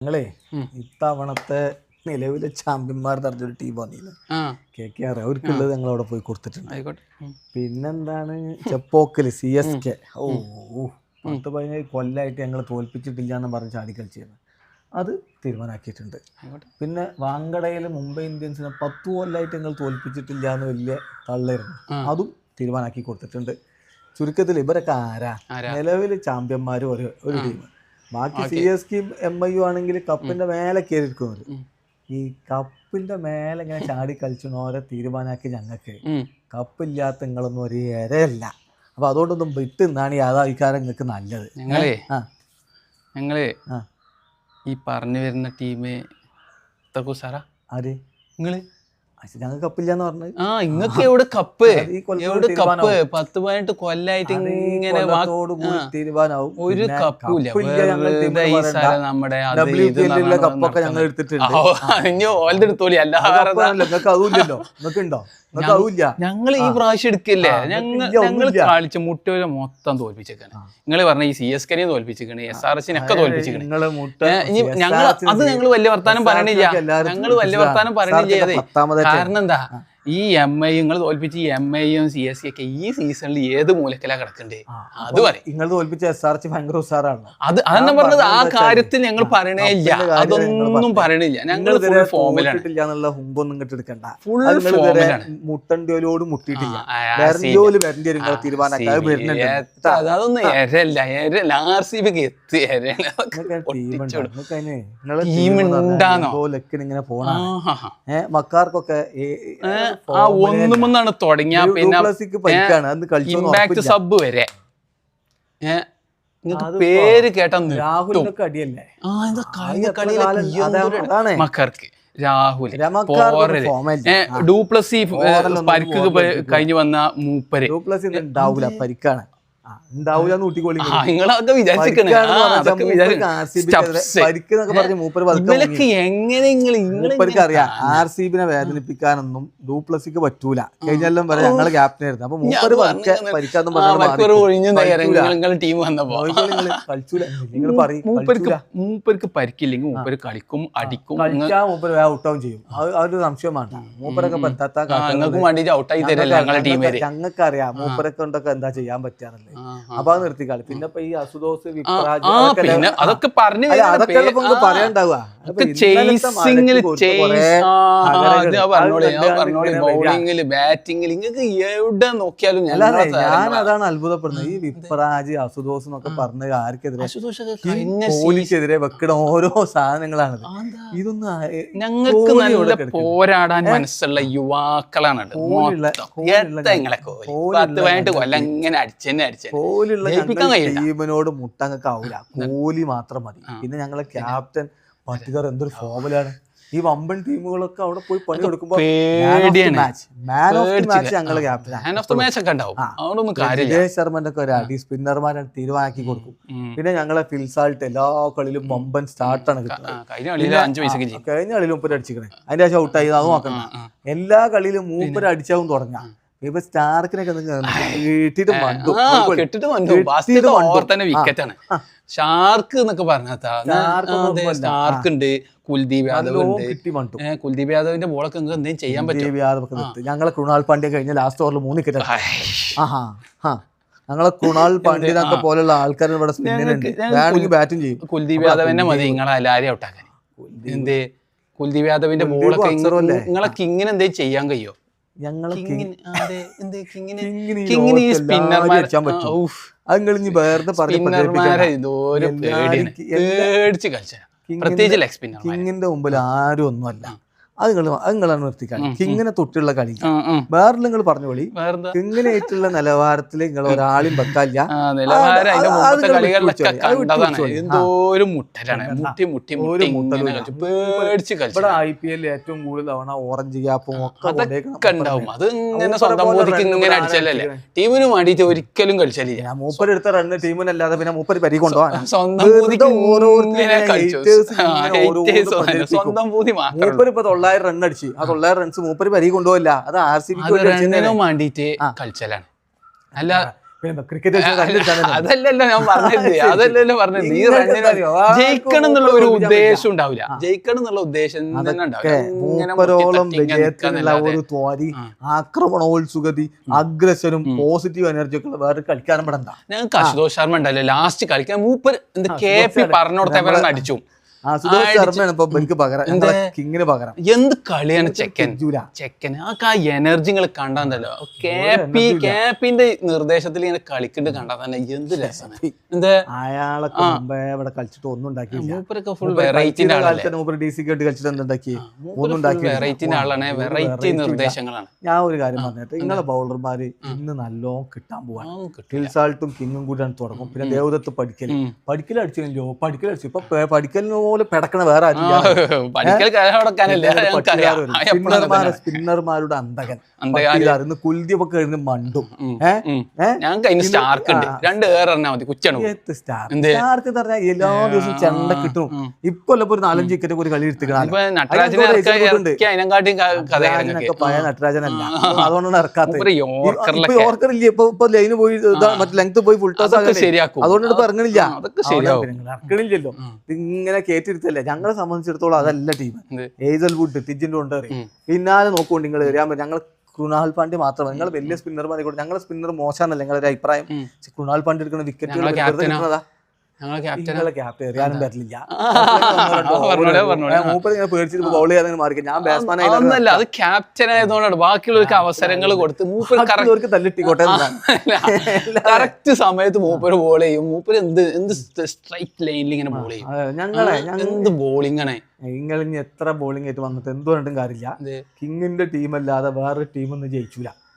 ഞങ്ങളേ ഇത്തവണത്തെ നിലവിലെ ചാമ്പ്യന്മാർ തറഞ്ഞൊരു ടീം വന്നില്ല? കെ കെ ആർ അവർക്കുള്ളത് ഞങ്ങൾ അവിടെ പോയി കൊടുത്തിട്ടുണ്ട്. പിന്നെന്താണ്? ചെപ്പോക്കൽ സി എസ് കെ ഓ പത്ത് പതിനേഴ് കൊല്ലായിട്ട് ഞങ്ങൾ തോൽപ്പിച്ചിട്ടില്ല എന്ന് പറഞ്ഞ് ചാടി കളിച്ചിരുന്നു അത് തീരുമാനമാക്കിയിട്ടുണ്ട് പിന്നെ വാങ്കടയിൽ മുംബൈ ഇന്ത്യൻസിനെ പത്ത് കൊല്ലമായിട്ട് ഞങ്ങൾ തോൽപ്പിച്ചിട്ടില്ല എന്ന് വലിയ തള്ളായിരുന്നു അതും തീരുമാനമാക്കി കൊടുത്തിട്ടുണ്ട്. ചുരുക്കത്തിൽ ഇവരൊക്കെ ആരാ? ആരാ? നിലവിൽ ചാമ്പ്യന്മാർ ഒരു ഒരു ടീം ബാക്കി സി എസ് കെയും എം ഐ യു ആണെങ്കിൽ കപ്പിന്റെ മേലെ കയറിയിരിക്കുന്നത്. ഈ കപ്പിന്റെ മേലെ ഇങ്ങനെ ചാടി കളിച്ചു ഓരോ തീരുമാനമാക്കി ഞങ്ങൾക്ക്. കപ്പില്ലാത്ത നിങ്ങളൊന്നും ഒരു ഇരയല്ല. അപ്പൊ അതുകൊണ്ടൊന്നും വിട്ട് നിന്നാണ് ഈ അതായിക്കാരം നിങ്ങൾക്ക് നല്ലത്. ഞങ്ങളേ ഞങ്ങൾ ഈ പറഞ്ഞു വരുന്ന ടീമേ സാറാ. ആര്? നിങ്ങൾ? ഞങ്ങൾക്ക് കപ്പില്ലാന്ന് പറഞ്ഞത് ആ ഇങ്ങക്ക് എവിടെ കപ്പ്? എവിടെ കപ്പ്. പത്ത് പതിനെട്ട് കൊല്ലായിട്ട് ഇങ്ങനെ വാ- കൊല്ലത്തോട് കൂടി ആ. തീരുമാനാവും ഒരു കപ്പില്ല. നമ്മുടെ കപ്പൊക്കെ ഞങ്ങൾ എടുത്തിട്ടുണ്ട്. ആ, ഇനി ഓൾത് എടുത്തോളി അല്ല നിങ്ങൾക്ക് അതുമില്ലല്ലോ നിങ്ങൾക്ക് ഉണ്ടോ ഞങ്ങൾ ഈ പ്രാവശ്യം എടുക്കില്ലേ? ഞങ്ങൾ. കളിച്ച മുട്ടവരെ മൊത്തം തോൽപ്പിച്ചേക്കാണ്. നിങ്ങൾ പറഞ്ഞ ഈ സി എസ് കെനെ തോൽപ്പിച്ചേക്കണ് എസ് ആർ എസിനെ ഒക്കെ തോൽപ്പിച്ചേക്കണ്. ഞങ്ങൾ അത് ഞങ്ങൾ വലിയ വർത്താനം പറയണില്ല ഞങ്ങൾ വലിയ വർത്താനം പറയണില്ല കാരണം എന്താ? ഈ എം ഐ നിങ്ങൾ തോൽപ്പിച്ച് ഈ എം ഐയും സി എസ് സി ഒക്കെ ഈ സീസണിൽ ഏത് മൂലക്കലാ കിടക്കണ്ടേ? അത് പറയും. നിങ്ങൾ തോൽപ്പിച്ച എസ് ആർ സി ഭയങ്കര ഉഷാറാണ് അത് അതെന്നാ പറഞ്ഞത് ആ കാര്യത്തിൽ ഞങ്ങൾ പറയണേ ഇല്ല. അതൊന്നും. പറയണില്ല. ഞങ്ങൾ ഫോമിലാണ് ഹുമ്പൊന്നും എടുക്കണ്ട. ഫുൾ ഫോമിലാണ് മുട്ടണ്ടിയോലോട് മുട്ടിയിട്ടില്ല. അതൊന്നും എരല്ല എരല്ല. ആർ സി ബിക്ക് എത്തി. ഉണ്ടാന്നോ? ഇങ്ങനെ പോണ മക്കാർക്കൊക്കെ ആ ഒന്നുമെന്നാണ് തുടങ്ങിയ. പിന്നെ ഇമ്പാക്ട് സബ് വരെ. പേര് കേട്ടാ. മക്കർക്ക്. രാഹുൽ. ഡൂപ്ലസി പരിക്ക് കഴിഞ്ഞു വന്ന മൂപ്പര്. ടു പ്ലസ് ഉണ്ടാവൂല പരിക്കാണ്. ഉണ്ടാവൂല ഇവലൊക്കെ എങ്ങനെ നിങ്ങൾ മൂപ്പർക്ക് അറിയാം ആർ സി ബിനെ വേദനിപ്പിക്കാനൊന്നും ഡൂപ്ലസിക്ക് പറ്റൂല. കഴിഞ്ഞെല്ലാം വരെ ഞങ്ങൾ ക്യാപ്റ്റനായിരുന്നു അപ്പൊ മൂപ്പര് പരിക്കാന്നും മൂപ്പർക്ക് പരിക്കില്ലെങ്കിൽ മൂപ്പര് കളിക്കും അടിക്കും മൂപ്പര് ഔട്ടാവും ചെയ്യും. അത് അതൊരു സംശയം വേണ്ട. മൂപ്പരൊക്കെ പറ്റാത്ത വേണ്ടിട്ട് ഔട്ടായി തരല്ലേ ഞങ്ങളുടെ ടീമേര് ഞങ്ങൾക്ക് അറിയാം മൂപ്പരൊക്കെ കൊണ്ടൊക്കെ എന്താ ചെയ്യാൻ ആ. അപ്പൊ അത് നിർത്തിക്കാളി. പിന്നെ ഇപ്പൊ ഈ അസുദോസ് അതൊക്കെ പറഞ്ഞു അതൊക്കെ പറയാണ്ടാവുക എവിടെ നോക്കിയാലും ഞാൻ. അതാണ് അത്ഭുതപ്പെടുന്നത്. ഈ വിപ്രാജ് അസുദോസ് എന്നൊക്കെ പറഞ്ഞ ആർക്കെതിരെ? കോഹ്ലിക്കെതിരെ വെക്കണ ഓരോ എന്താ? ഇതൊന്നും ഞങ്ങൾക്ക് നല്ല പോരാടാൻ മനസ്സുള്ള യുവാക്കളാണ് ടീമിനോട് മുട്ടങ്ങക്ക് ആവൂല. കോഹ്ലി മാത്രം മതി. പിന്നെ ഞങ്ങളെ ക്യാപ്റ്റൻ പട്ടികർ എന്തൊരു ഫോമിലാണ്. ഈ വമ്പൻ ടീമുകളൊക്കെ അവിടെ പോയി പണി കൊടുക്കുമ്പോൾ ക്യാപ്റ്റനാണ് ശർമ്മന്റെ ഒക്കെ ഒരു അടി സ്പിന്നർമാരെ തീരുമാനാക്കി കൊടുക്കും. പിന്നെ ഞങ്ങളെ ഫിൽസാൾട്ട് എല്ലാ കളിയിലും വമ്പൻ സ്റ്റാർട്ടാണ് കിട്ടുന്നത്. കഴിഞ്ഞ കളിയിലും മൂപ്പര് അടിച്ചിക്കണേ അതിന്റെ ശേഷം ഔട്ടായി അത് നോക്കണം. എല്ലാ കളിയിലും മൂപ്പര അടിച്ചാവും തുടങ്ങാം. ഇപ്പൊ സ്റ്റാർക്കിനൊക്കെ കെട്ടിട്ട് തന്നെ വിക്കറ്റാണ്. ഷാർക്ക് എന്നൊക്കെ പറഞ്ഞാ ഷാർക്ക് ഉണ്ട് കുൽദീപ് യാദവ് ഉണ്ട്. കുൽദീപ് യാദവിന്റെ ബോളൊക്കെ നിങ്ങൾക്ക് എന്തെങ്കിലും ചെയ്യാൻ പറ്റും യാദവ് ഞങ്ങളെ കൃണാൽ പാണ്ഡ്യ കഴിഞ്ഞ ലാസ്റ്റ് ഓവറിൽ മൂന്ന് വിക്കറ്റ് ആഹാ ഹാ. ഞങ്ങളെ കൃണാൽ പാണ്ഡ്യനൊക്കെ പോലുള്ള ആൾക്കാർ ഇവിടെ സ്പിന്നിനുണ്ട് വേണമെങ്കിൽ ബാറ്റും ചെയ്യും. കുൽദീപ് യാദവിനെ മതി. നിങ്ങളെ എല്ലാരെയും ഔട്ടാക്കാൻ. എന്തേ? കുൽദീപ് യാദവിന്റെ ബോളൊക്കെ നിങ്ങളൊക്കെ ഇങ്ങനെ എന്തെങ്കിലും ചെയ്യാൻ കഴിയോ? ഞങ്ങളെ വേറെ പ്രത്യേകിച്ച് കിങ്ങിന്റെ മുമ്പിൽ ആരും ഒന്നുമല്ല. അത് നിങ്ങൾ അത് നിങ്ങളാണ് നിർത്തിക്കാണ്. കിങ്ങിനെ തൊട്ടുള്ള കളി. വേറെ നിങ്ങൾ പറഞ്ഞു വിളി കിങ്ങിനായിട്ടുള്ള നിലവാരത്തിൽ നിങ്ങൾ ഒരാളും വെക്കാല്ല ഇവിടെ ഐ പി എല്ലിൽ ഏറ്റവും കൂടുതൽ തവണ ഓറഞ്ച് ക്യാപ്പും ഒക്കെ ഉണ്ടാവും. അത് ഇങ്ങനെ സ്വന്തം ഇങ്ങനെ അടിച്ചല്ലേ അടിച്ചിരിക്കണേ. ടീമിന് വേണ്ടിയിട്ട് ഒരിക്കലും കളിച്ചില്ല മൂപ്പര് എടുത്ത റണ്ണ് ടീമിനല്ലാതെ പിന്നെ മൂപ്പര് പരി കൊണ്ടുപോകാൻ സ്വന്തം മൂപ്പര് ഇപ്പൊ തൊള്ളായിരം റൺ അടിച്ച്. ആ തൊള്ളായിരം റൺസ് മൂപ്പര് പരി കൊണ്ടുപോയില്ല അത് ആർ സി ബിക്ക് വേണ്ടിയിട്ട് കളിച്ചലാണ്. അല്ല ക്രിക്കറ്റ് അതല്ലല്ലോ ഞാൻ പറഞ്ഞത്. അതല്ലല്ലോ പറഞ്ഞത്. നീ നിങ്ങൾക്ക് റണ്ണിന് എന്താ ജയിക്കണം എന്നുള്ള ഒരു ഉദ്ദേശം ഉണ്ടാവില്ല. ജയിക്കണം എന്നുള്ള ഉദ്ദേശം മൂപ്പരോളം വിജയത്തിനുള്ള ഒരു ത്വാരി ആക്രമണോത്സുകതി അഗ്രസനും പോസിറ്റീവ് എനർജി ഒക്കെ വേറെ കളിക്കാനും പെടണ്ട ഞങ്ങൾക്ക് അശുതോഷ് ശർമ്മ ഉണ്ടല്ലോ. ലാസ്റ്റ് കളിക്കാൻ മൂപ്പർ എന്ത് കെ പി പറഞ്ഞു അടിച്ചു. എന്ത്? കളിയാണ് ചെക്കൻ? ചെക്കൻ ആ എനർജി നിങ്ങൾ കണ്ടാന്തല്ലോ കെ പി കെ നിർദ്ദേശത്തിൽ ഇങ്ങനെ കളിക്കിട്ട് കണ്ടാ തന്നെ എന്ത് രസമാണ് എന്ത്? മുമ്പേ ഇവിടെ കളിച്ചിട്ട് ഒന്നും ഉണ്ടാക്കിയില്ല. മൂപ്പരൊക്കെ ഫുൾ വെറൈറ്റിന്റെ വെറൈറ്റിന്റെ ആളാണ്. വെറൈറ്റി നിർദ്ദേശങ്ങളാണ്. ഞാൻ ഒരു കാര്യം പറഞ്ഞിട്ട്. നിങ്ങളെ ബൗളർമാര് ഇന്ന് നല്ലോണം കിട്ടാൻ പോവാണ്. ആ, കിട്ടും. കിങ്ങും കൂടിയാണ് തുടങ്ങും. പിന്നെ ദേവദത്ത് പഠിക്കൽ പഠിക്കൽ പഠിക്കലടിച്ചു പഠിക്കൽ അടിച്ചു ഇപ്പൊ പഠിക്കലിന് പോലെ പെടക്കണ വേറെ സ്പിന്നർമാരെ സ്പിന്നർമാരുടെ അന്തകൻ ഇന്ന് കുൽദീപ് ഒക്കെ കഴിഞ്ഞ് മണ്ടും. സ്റ്റാർക്ക് പറഞ്ഞാൽ എല്ലാ ദിവസവും ചെണ്ട കിട്ടും. ഇപ്പൊ ഒരു നാലഞ്ച് വിക്കറ്റ് ഒരു കളി എടുത്തിക്കണം പഴയ നട്ടരാജനല്ല. അതുകൊണ്ടാണ് ഇറക്കാത്തത്. യോർക്കർ ഇല്ല? ഇപ്പൊ ഇപ്പൊ ലൈന് പോയി മറ്റേ ലെങ്ത് പോയി ഫുൾ ടോസ് അതുകൊണ്ട് ഇപ്പൊ ഇറങ്ങണില്ല. ഇറക്കണില്ലല്ലോ ഇങ്ങനെ കേറ്റിരുത്തല്ലേ? ഞങ്ങളെ സംബന്ധിച്ചിടത്തോളം അതല്ല ടീം ഏജൽ വുഡ് തിജിന്റെ കൊണ്ട് പിന്നാലെ നോക്കുകൊണ്ട് നിങ്ങൾ എറിയാൻ പറ്റും ഞങ്ങൾ കൃണാൽ പാണ്ഡ്യ മാത്രമല്ല നിങ്ങൾ വലിയ സ്പിന്നർമാരെ കൂടെ ഞങ്ങളെ സ്പിന്നർ മോശമാണല്ലേ നിങ്ങളുടെ അഭിപ്രായം കൃണാൽ പാണ്ഡ്യ എടുക്കുന്ന. വിക്കറ്റുകൾ ക്യാപ്റ്റൻ മൂപ്പർ അത്. ക്യാപ്റ്റൻ ആയതുകൊണ്ടാണ്. ബാക്കിയുള്ളവർക്ക് അവസരങ്ങൾ കൊടുത്ത് എന്നതാണ്. കറക്റ്റ് സമയത്ത് മൂപ്പർ ബോൾ ചെയ്യും. മൂപ്പർ എന്ത് എന്ത് സ്ട്രൈറ്റ് ലൈനിൽ ഇങ്ങനെ ബോൾ ചെയ്യും. ഞങ്ങളെ എന്ത് ബോളിംഗ് ആണ്? നിങ്ങൾ ഇനി എത്ര ബോളിംഗ് ആയിട്ട് വന്നിട്ട് എന്തുകൊണ്ടും കാര്യമില്ല. കിങ്ങിന്റെ ടീം അല്ലാതെ വേറൊരു ടീമൊന്നും ജയിച്ചില്ല ജയിച്ചൂല.